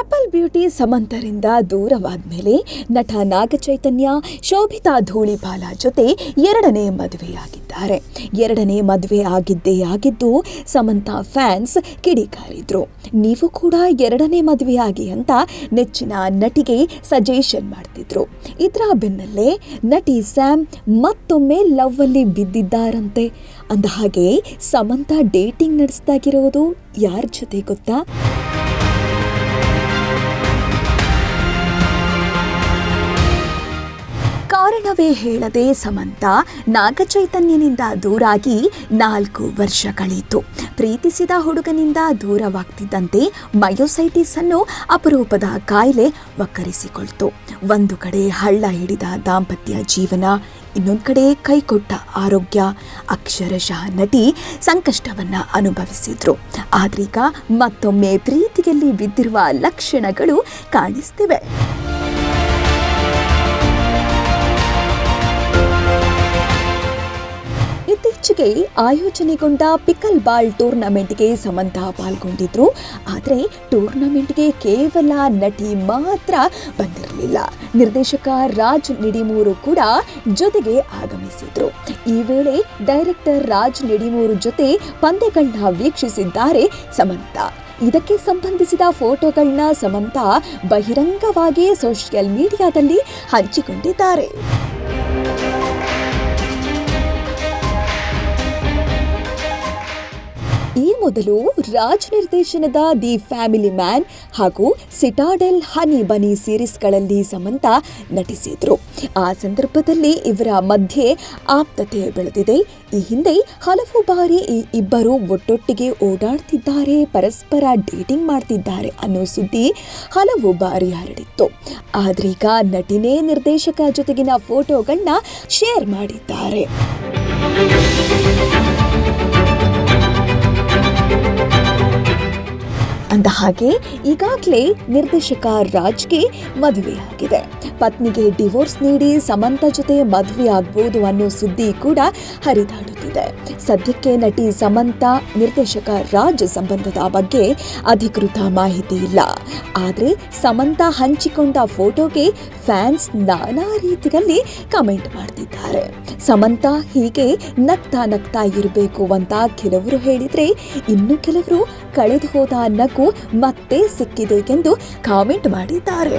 ನಟಿ ಸಮಂತರಿಂದ ದೂರವಾದ ಮೇಲೆ ನಟ ನಾಗಚೈತನ್ಯ, ಶೋಭಿತಾ ಧೂಳಿಪಾಲ ಜೊತೆ ಎರಡನೇ ಮದುವೆಯಾಗಿದ್ದಾರೆ. ಎರಡನೇ ಮದುವೆ ಆಗಿದ್ದೇ ಆಗಿದ್ದು ಸಮಂತ ಫ್ಯಾನ್ಸ್ ಕಿಡಿಕಾರಿದ್ರು. ನೀವು ಕೂಡ ಎರಡನೇ ಮದುವೆಯಾಗಿ ಅಂತ ನೆಚ್ಚಿನ ನಟಿಗೆ ಸಜೆಷನ್ ಮಾಡ್ತಿದ್ರು. ಇದರ ಬೆನ್ನಲ್ಲೇ ನಟಿ ಸ್ಯಾಮ್ ಮತ್ತೊಮ್ಮೆ ಲವ್ ಅಲ್ಲಿ ಬಿದ್ದಿದ್ದಾರಂತೆ. ಅಂದ ಹಾಗೆ ಸಮಂತ ಡೇಟಿಂಗ್ ನಡೆಸ್ದಾಗಿರೋದು ಯಾರ ಜೊತೆ ಗೊತ್ತಾ? ಕಾರಣವೇ ಹೇಳದೆ ಸಮಂತ ನಾಗಚೈತನ್ಯನಿಂದ ದೂರಾಗಿ ನಾಲ್ಕು ವರ್ಷ ಕಳೆಯಿತು ಪ್ರೀತಿಸಿದ ಹುಡುಗನಿಂದ ದೂರವಾಗ್ತಿದ್ದಂತೆ ಮಯೋಸೈಟಿಸ್ ಅನ್ನು ಅಪರೂಪದ ಕಾಯಿಲೆ ಒಕ್ಕರಿಸಿಕೊಳ್ತು ಒಂದು ಕಡೆ ಹಳ್ಳ ಹಿಡಿದ ದಾಂಪತ್ಯ ಜೀವನ, ಇನ್ನೊಂದು ಕಡೆ ಕೈಕೊಟ್ಟ ಆರೋಗ್ಯ, ಅಕ್ಷರಶಃ ನಟಿ ಸಂಕಷ್ಟವನ್ನ ಅನುಭವಿಸಿದ್ರು. ಆದ್ರೀಗ ಮತ್ತೊಮ್ಮೆ ಪ್ರೀತಿಯಲ್ಲಿ ಬಿದ್ದಿರುವ ಲಕ್ಷಣಗಳು ಕಾಣಿಸ್ತಿವೆ. ಇತ್ತೀಚೆಗೆ ಆಯೋಜನೆಗೊಂಡ ಪಿಕಲ್ ಬಾಲ್ ಟೂರ್ನಮೆಂಟ್ಗೆ ಸಮಂತ ಪಾಲ್ಗೊಂಡಿದ್ರು. ಆದರೆ ಟೂರ್ನಮೆಂಟ್ಗೆ ಕೇವಲ ನಟಿ ಮಾತ್ರ ಬಂದಿರಲಿಲ್ಲ. ನಿರ್ದೇಶಕ ರಾಜ್ ನಿಡಿಮೂರು ಕೂಡ ಜೊತೆಗೆ ಆಗಮಿಸಿದ್ರು. ಈ ವೇಳೆ ಡೈರೆಕ್ಟರ್ ರಾಜ್ ನಿಡಿಮೂರು ಜೊತೆ ಪಂದ್ಯಗಳನ್ನ ವೀಕ್ಷಿಸಿದ್ದಾರೆ ಸಮಂತ. ಇದಕ್ಕೆ ಸಂಬಂಧಿಸಿದ ಫೋಟೋಗಳನ್ನ ಸಮಂತ ಬಹಿರಂಗವಾಗಿ ಸೋಷಿಯಲ್ ಮೀಡಿಯಾದಲ್ಲಿ ಹಂಚಿಕೊಂಡಿದ್ದಾರೆ. ಈ ಮೊದಲು ರಾಜ್ ನಿರ್ದೇಶನದ ದಿ ಫ್ಯಾಮಿಲಿ ಮ್ಯಾನ್ ಹಾಗೂ ಸಿಟಾಡೆಲ್ ಹನಿ ಬನಿ ಸೀರೀಸ್ಗಳಲ್ಲಿ ಸಮಂತ ನಟಿಸಿದ್ರು. ಆ ಸಂದರ್ಭದಲ್ಲಿ ಇವರ ಮಧ್ಯೆ ಆಪ್ತತೆ ಬೆಳೆದಿದೆ. ಈ ಹಿಂದೆ ಹಲವು ಬಾರಿ ಈ ಇಬ್ಬರು ಒಟ್ಟೊಟ್ಟಿಗೆ ಓಡಾಡ್ತಿದ್ದಾರೆ, ಪರಸ್ಪರ ಡೇಟಿಂಗ್ ಮಾಡ್ತಿದ್ದಾರೆ ಅನ್ನೋ ಸುದ್ದಿ ಹಲವು ಬಾರಿ ಹರಡಿತ್ತು. ಆದ್ರೀಗ ನಟಿನೇ ನಿರ್ದೇಶಕ ಜೊತೆಗಿನ ಫೋಟೋಗಳನ್ನ ಶೇರ್ ಮಾಡಿದ್ದಾರೆ. ಅಂದ ಹಾಗೆ ಈಗಾಗಲೇ ನಿರ್ದೇಶಕ ರಾಜ್ಗೆ ಮದುವೆಯಾಗಿದೆ ಪತ್ನಿಗೆ ಡಿವೋರ್ಸ್ ನೀಡಿ ಸಮಂತ ಜೊತೆ ಮದುವೆ ಆಗ್ಬೋದು ಅನ್ನೋ ಸುದ್ದಿ ಕೂಡ ಹರಿದಾಡುತ್ತಿದೆ. ಸದ್ಯಕ್ಕೆ ನಟಿ ಸಮಂತ, ನಿರ್ದೇಶಕ ರಾಜ್ ಸಂಬಂಧದ ಬಗ್ಗೆ ಅಧಿಕೃತ ಮಾಹಿತಿ ಇಲ್ಲ. ಆದರೆ ಸಮಂತ ಹಂಚಿಕೊಂಡ ಫೋಟೋಗೆ ಫ್ಯಾನ್ಸ್ ನಾನಾ ರೀತಿಯಲ್ಲಿ ಕಮೆಂಟ್ ಮಾಡ್ತಿದ್ದಾರೆ. ಸಮಂತ ಹೀಗೆ ನಗ್ತಾ ನಗ್ತಾ ಇರಬೇಕು ಅಂತ ಕೆಲವರು ಹೇಳಿದ್ರೆ ಇನ್ನು ಕೆಲವರು ಕಳೆದು ಹೋದ ನಗು ಮತ್ತೆ ಸಿಕ್ಕಿದೆ ಎಂದು ಕಾಮೆಂಟ್ ಮಾಡಿದ್ದಾರೆ.